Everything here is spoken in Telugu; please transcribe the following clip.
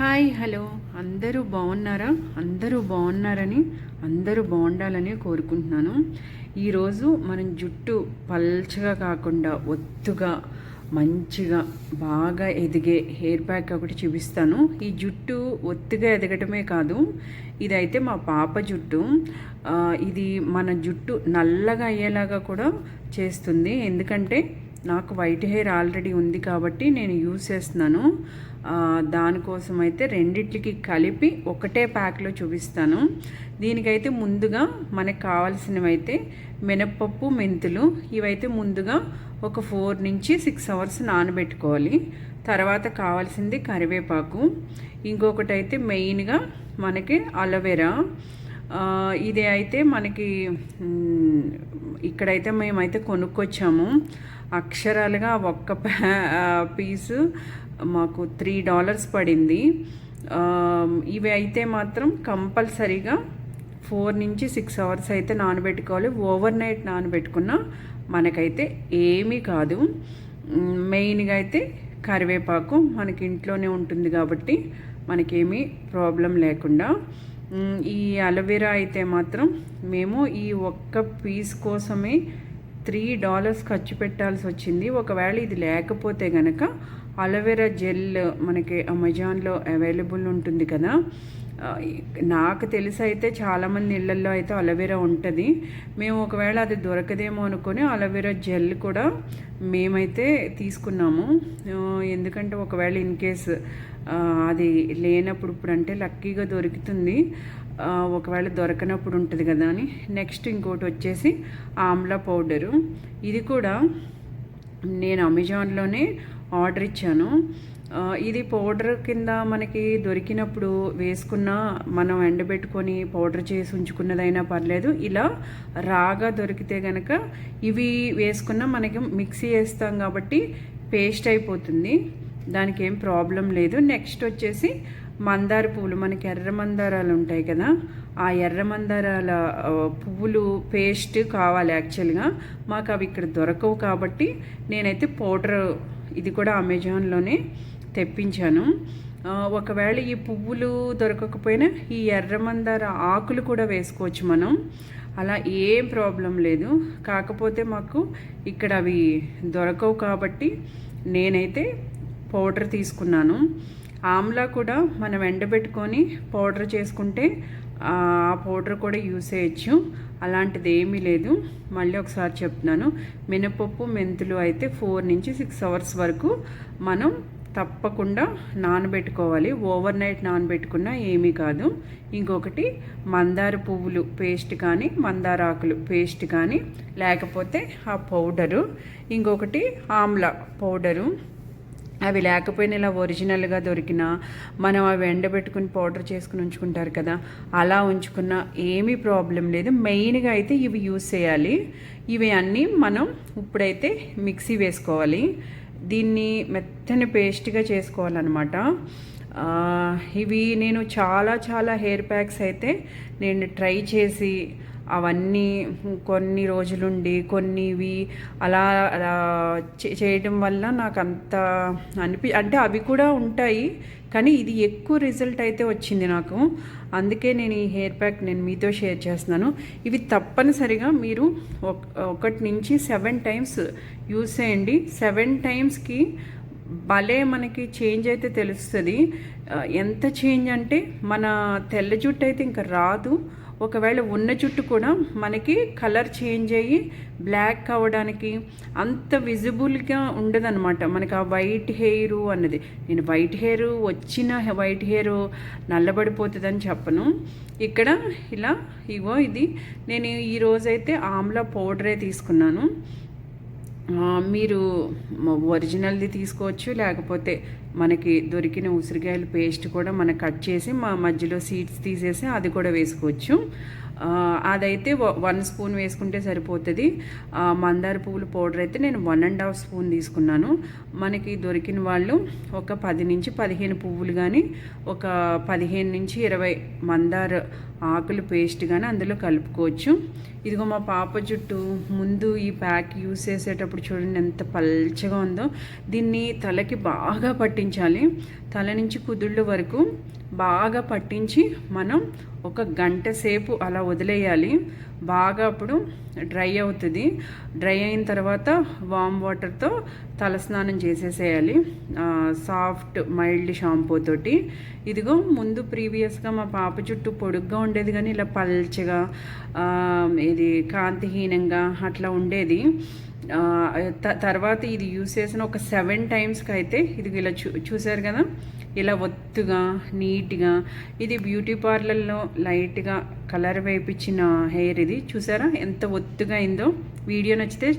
Hi hello. అందరూ బాగున్నారా? అందరూ బాగున్నారని అందరూ బాగుండాలని కోరుకుంటున్నాను. ఈరోజు మనం జుట్టు పల్చగా కాకుండా ఒత్తుగా మంచిగా బాగా ఎదిగే హెయిర్ ప్యాక్ ఒకటి చూపిస్తాను. ఈ జుట్టు ఒత్తుగా ఎదగటమే కాదు ఇదైతే మా పాప జుట్టు. ఇది మన జుట్టు నల్లగా అయ్యేలాగా కూడా చేస్తుంది. ఎందుకంటే నాకు వైట్ హెయిర్ ఆల్రెడీ ఉంది కాబట్టి నేను యూస్ చేస్తున్నాను. దానికోసం అయితే రెండిట్లకి కలిపి ఒకటే ప్యాక్లో చూపిస్తాను. దీనికైతే ముందుగా మనకు కావాల్సినవైతే మినప్పప్పు మెంతులు ఇవైతే ముందుగా ఒక ఫోర్ నుంచి సిక్స్ అవర్స్ నానబెట్టుకోవాలి. తర్వాత కావాల్సింది కరివేపాకు. ఇంకొకటి అయితే మెయిన్గా మనకి అలోవెరా ఇది అయితే మనకి ఇక్కడైతే మేమైతే కొనుక్కొచ్చాము. అక్షరాలుగా ఒక్క ప్యా- పీసు మాకు త్రీ డాలర్స్ పడింది. ఇవి అయితే మాత్రం కంపల్సరీగా ఫోర్ నుంచి సిక్స్ అవర్స్ అయితే నానబెట్టుకోవాలి. ఓవర్ నైట్ నానబెట్టుకున్నా మనకైతే ఏమీ కాదు. మెయిన్గా అయితే కరివేపాకు మనకి ఇంట్లోనే ఉంటుంది కాబట్టి మనకేమీ ప్రాబ్లం లేకుండా ఈ అలోవెరా అయితే మాత్రం మేము ఈ ఒక్క పీస్ కోసమే త్రీ డాలర్స్ ఖర్చు పెట్టాల్సి వచ్చింది. ఒకవేళ ఇది లేకపోతే గనక అలోవెరా జెల్ మనకి అమెజాన్లో అవైలబుల్ ఉంటుంది కదా. నాకు తెలిసి అయితే చాలామంది ఇళ్ళల్లో అయితే అలోవెరా ఉంటుంది. మేము ఒకవేళ అది దొరకదేమో అనుకొని అలోవెరా జెల్ కూడా మేమైతే తీసుకున్నాము. ఎందుకంటే ఒకవేళ ఇన్ కేస్ అది లేనప్పుడు ఇప్పుడు అంటే లక్కీగా దొరుకుతుంది. ఒకవేళ దొరకనప్పుడు ఉంటుంది కదా అని. నెక్స్ట్ ఇంకోటి వచ్చేసి ఆమ్లా పౌడరు. ఇది కూడా నేను అమెజాన్లోనే ఆర్డర్ ఇచ్చాను. ఇది పౌడర్ కింద మనకి దొరికినప్పుడు వేసుకున్న మనం ఎండబెట్టుకొని పౌడర్ చేసి ఉంచుకున్నదైనా పర్లేదు. ఇలా రాగా దొరికితే గనక ఇవి వేసుకున్న మనకి మిక్సీ వేస్తాం కాబట్టి పేస్ట్ అయిపోతుంది. దానికి ఏం ప్రాబ్లం లేదు. నెక్స్ట్ వచ్చేసి మందార పువ్వులు మనకి ఎర్ర మందారాలు ఉంటాయి కదా ఆ ఎర్ర మందారాల పువ్వులు పేస్ట్ కావాలి యాక్చువల్గా. మాకు అవి ఇక్కడ దొరకవు కాబట్టి నేనైతే పౌడర్ ఇది కూడా అమెజాన్లోనే తెప్పించాను. ఒకవేళ ఈ పువ్వులు దొరకకపోయినా ఈ ఎర్ర మందార ఆకులు కూడా వేసుకోవచ్చు మనం. అలా ఏం ప్రాబ్లం లేదు. కాకపోతే మాకు ఇక్కడ అవి దొరకవు కాబట్టి నేనైతే పౌడర్ తీసుకున్నాను. ఆమ్లా కూడా మనం ఎండబెట్టుకొని పౌడర్ చేసుకుంటే ఆ పౌడర్ కూడా యూస్ చేయొచ్చు. అలాంటిది ఏమీ లేదు. మళ్ళీ ఒకసారి చెప్తున్నాను. మినపప్పు మెంతులు అయితే ఫోర్ నుంచి సిక్స్ అవర్స్ వరకు మనం తప్పకుండా నానబెట్టుకోవాలి. ఓవర్ నైట్ నానబెట్టుకున్నా ఏమీ కాదు. ఇంకొకటి మందార పువ్వులు పేస్ట్ కానీ మందార ఆకులు పేస్ట్ కానీ లేకపోతే ఆ పౌడరు. ఇంకొకటి ఆమ్లా పౌడరు. అవి లేకపోయినా ఇలా ఒరిజినల్గా దొరికిన మనం అవి ఎండబెట్టుకుని పౌడర్ చేసుకుని ఉంచుకుంటారు కదా అలా ఉంచుకున్న ఏమీ ప్రాబ్లం లేదు. మెయిన్గా అయితే ఇవి యూస్ చేయాలి. ఇవి అన్నీ మనం ఇప్పుడైతే మిక్సీ వేసుకోవాలి. దీన్ని మెత్తని పేస్ట్గా చేసుకోవాలన్నమాట. ఇవి నేను చాలా చాలా హెయిర్ ప్యాక్స్ అయితే నేను ట్రై చేసి అవన్నీ కొన్ని రోజులుండి కొన్నివి అలా అలా చే- చేయడం వల్ల నాకు అంత అనిపి అంటే అవి కూడా ఉంటాయి కానీ ఇది ఎక్కువ రిజల్ట్ అయితే వచ్చింది నాకు. అందుకే నేను ఈ హెయిర్ ప్యాక్ నేను మీతో షేర్ చేస్తున్నాను. ఇవి తప్పనిసరిగా మీరు ఒక- ఒకటి నుంచి సెవెన్ టైమ్స్ యూస్ చేయండి. సెవెన్ టైమ్స్కి భలే మనకి చేంజ్ అయితే తెలుస్తుంది. ఎంత చేంజ్ అంటే మన తెల్ల జుట్టు అయితే ఇంకా రాదు. ఒకవేళ ఉన్న జుట్టు కూడా మనకి కలర్ చేంజ్ అయ్యి బ్లాక్ అవ్వడానికి అంత విజిబుల్గా ఉండదన్నమాట. మనకి ఆ వైట్ హెయిర్ అన్నది. నేను వైట్ హెయిర్ వచ్చిన వైట్ హెయిర్ నల్లబడిపోతుందని చెప్పను. ఇక్కడ ఇలా ఇగో ఇది. నేను ఈరోజైతే ఆమ్లా పౌడరే తీసుకున్నాను. మీరు ఒరిజినల్ది తీసుకోవచ్చు లేకపోతే మనకి దొరికిన ఉసిరికాయల పేస్ట్ కూడా మనం కట్ చేసి మా మధ్యలో సీడ్స్ తీసేసి అది కూడా వేసుకోవచ్చు. అదైతే వ- వన్ స్పూన్ వేసుకుంటే సరిపోతుంది. ఆ, మందార పువ్వుల పౌడర్ అయితే నేను వన్ అండ్ హాఫ్ స్పూన్ తీసుకున్నాను. మనకి దొరికిన వాళ్ళు ఒక పది నుంచి పదిహేను పువ్వులు కానీ ఒక పదిహేను నుంచి ఇరవై మందార ఆకులు పేస్ట్ కానీ అందులో కలుపుకోవచ్చు. ఇదిగో మా పాప జుట్టు ముందు ఈ ప్యాక్ యూస్ చేసేటప్పుడు చూడండి ఎంత పల్చగా ఉందో. దీన్ని తలకి బాగా పట్టించాలి. తల నుంచి కుదుళ్ళ వరకు బాగా పట్టించి మనం ఒక గంట సేపు అలా వదిలేయాలి. బాగా అప్పుడు డ్రై అవుతుంది. డ్రై అయిన తర్వాత వామ్ వాటర్తో తలస్నానం చేసేసేయాలి. సాఫ్ట్ మైల్డ్ షాంపూ తోటి. ఇదిగో ముందు ప్రీవియస్గా మా పాప చుట్టూ పొడుగ్గా ఉండేది కానీ ఇలా పల్చగా ఇది కాంతిహీనంగా అట్లా ఉండేది. తర్వాత ఇది యూస్ చేసిన ఒక సెవెన్ టైమ్స్కి అయితే ఇది ఇలా చూ చూసారు కదా? ఇలా ఒత్తుగా నీట్గా ఇది బ్యూటీ పార్లర్లో లైట్గా కలర్ వేయించిన హెయిర్ ఇది. చూసారా? ఎంత ఒత్తుగా అయిందో? వీడియో నచ్చితే